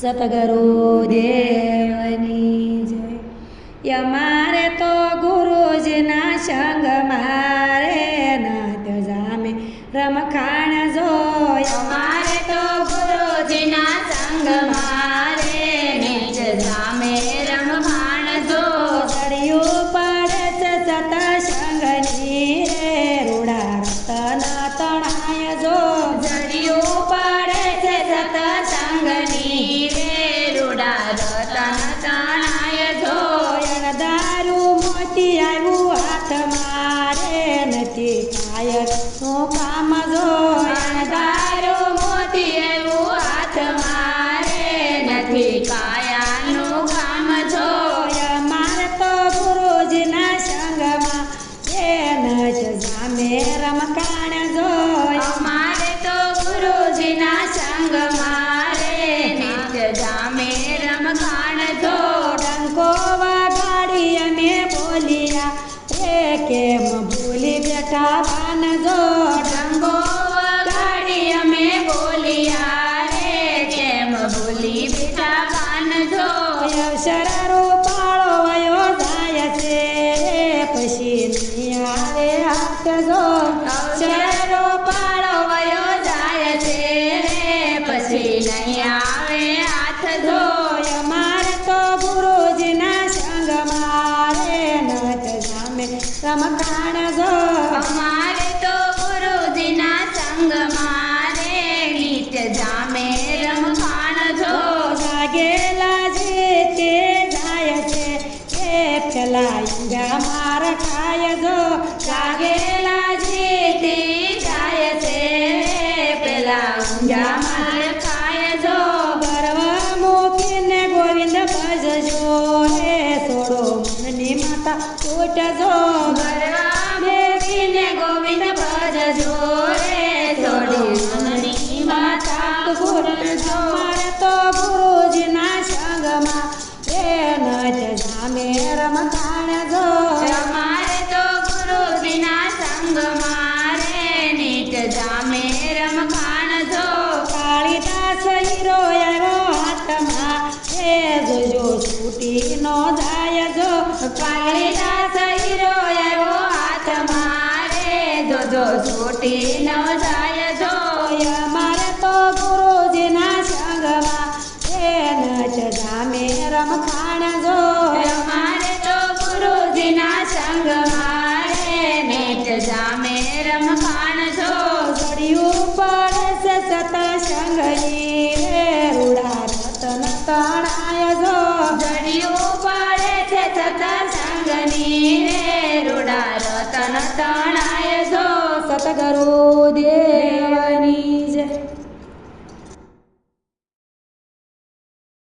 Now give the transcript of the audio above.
સતગુરુ દેવની જય અમારે તો ગુરુજીના સંગ મારે નાત જામે રમખાણ જોયા કો કામ જો અનદારો મોતી એવું આતમા રે નથી કાયાનું કામ જો ય મારત ગુરુજીના સંગમાં હે નચ જામે રમકાણ જો ય મારત ગુરુજીના સંગમાં રે નચ જામે રમકાણ તો ડંકો વાઢિયા મે બોલિયા હે કેમ ભૂલી બેટા शरण गाय मार खाय गाय से पेलाऊंगा मार खाय दो बरव मोकिन गोविंद भज जो रे सोड़ो माता कोट जो बरवा मोकिन गोविंद भज जो रे सोड़ो माता कोट जो નો જાય જો પાઘડીના સહીરો આવ્યો હાથ મારે જો જો છૂટી નો જાય જો અમારે તો ગુરુજીના સંગવા એ નચ જામે રમખા ರುಡಾರ ತನ ತಾಣಾಯ ಸೋ ಸತಗರು ದೇ